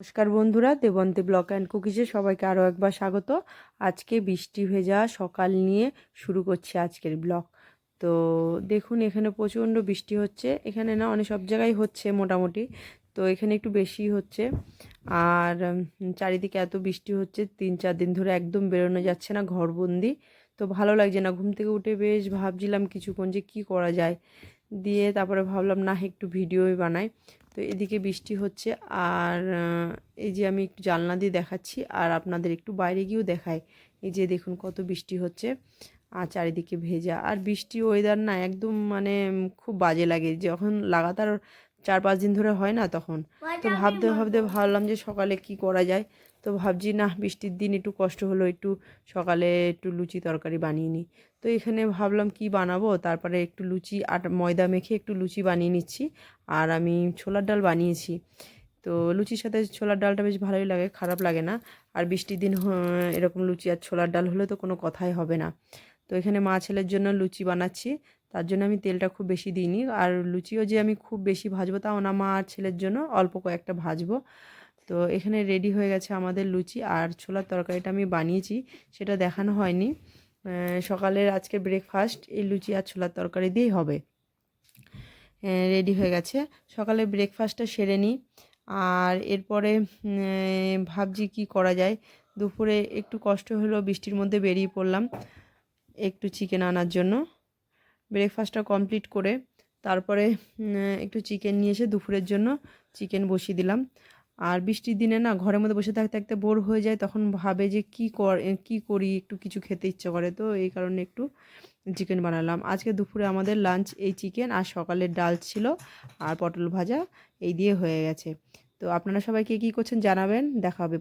নমস্কার বন্ধুরা, Debanti block and কুকিজে সবাইকে আরও একবার স্বাগত। আজকে বৃষ্টি ভেজা সকাল নিয়ে শুরু করছি আজকের ব্লগ তো দেখুন, এখানে প্রচণ্ড বৃষ্টি হচ্ছে। এখানে না, অনেক সব জায়গায় হচ্ছে মোটামুটি। তো এখানে একটু বেশি হচ্ছে। আর চারিদিকে এত বৃষ্টি হচ্ছে, তিন চার দিন ধরে একদম বেরোনো যাচ্ছে না, ঘরবন্দি। তো ভালো লাগছে না। ঘুম থেকে উঠে বেশ ভাবছিলাম কিছুক্ষণ যে কী করা যায়। দিয়ে তারপরে ভাবলাম না একটু ভিডিওই বানাই। তো এদিকে বৃষ্টি হচ্ছে আর এই যে আমি একটু জানলা দিয়ে দেখাচ্ছি আর আপনাদের একটু বাইরে গিয়েও দেখাই। এই যে দেখুন কত বৃষ্টি হচ্ছে আর চারিদিকে ভেজা। আর বৃষ্টি ওয়েদার না একদম মানে খুব বাজে লাগে। যখন লাগাতার চার পাঁচ দিন ধরে হয় না তখন। তো ভাবতে ভাবতে ভাবলাম যে সকালে কি করা যায়। তো ভাবছি না বৃষ্টির দিন একটু কষ্ট হলো একটু সকালে একটু লুচি তরকারি বানিয়ে নিই। তো এখানে ভাবলাম কি বানাবো? তারপরে একটু লুচি আটা ময়দা মেখে একটু লুচি বানিয়ে নিচ্ছি। আর আমি ছোলার ডাল বানিয়েছি। তো লুচির সাথে ছোলার ডালটা বেশ ভালোই লাগে খারাপ লাগে না। আর বৃষ্টির দিন এরকম লুচি আর ছোলার ডাল হলে তো কোনো কথাই হবে না। তো এখানে মা ছেলের জন্য লুচি বানাচ্ছি। তার জন্য আমি তেলটা খুব বেশি দিইনি। আর লুচিও যে আমি খুব বেশি ভাজবো তাও না, মা আর ছেলের জন্য অল্প কয়েকটা ভাজবো। তো এখানে রেডি হয়ে গেছে আমাদের লুচি আর ছোলার তরকারিটা আমি বানিয়েছি, সেটা দেখানো হয়নি। সকালের আজকে ব্রেকফাস্ট এই লুচি আর ছোলার তরকারি দিয়েই হবে। রেডি হয়ে গেছে। সকালে ব্রেকফাস্টটা সেরে নিই। আর এরপরে ভাবছি কি করা যায়। দুপুরে একটু কষ্ট হলো বৃষ্টির মধ্যে বেরিয়ে পড়লাম, একটু চিকেন আনার জন্য। ব্রেকফাস্টটা কমপ্লিট করে তারপরে একটু চিকেন নিয়ে এসে দুপুরের জন্য চিকেন বসিয়ে দিলাম। আর বৃষ্টির দিনে না ঘরের মধ্যে বসে থাকতে থাকতে বোর হয়ে যায়, তখন ভাবে যে কি কর, কি করি, একটু কিছু খেতে ইচ্ছে করে। তো এই কারণে একটু চিকেন বানালাম। আজকে দুপুরে আমাদের লাঞ্চ এই চিকেন আর সকালের ডাল ছিল আর পটল ভাজা, এই দিয়ে হয়ে গেছে। তো আপনারা সবাই কে কী করছেন জানাবেন, দেখা হবে।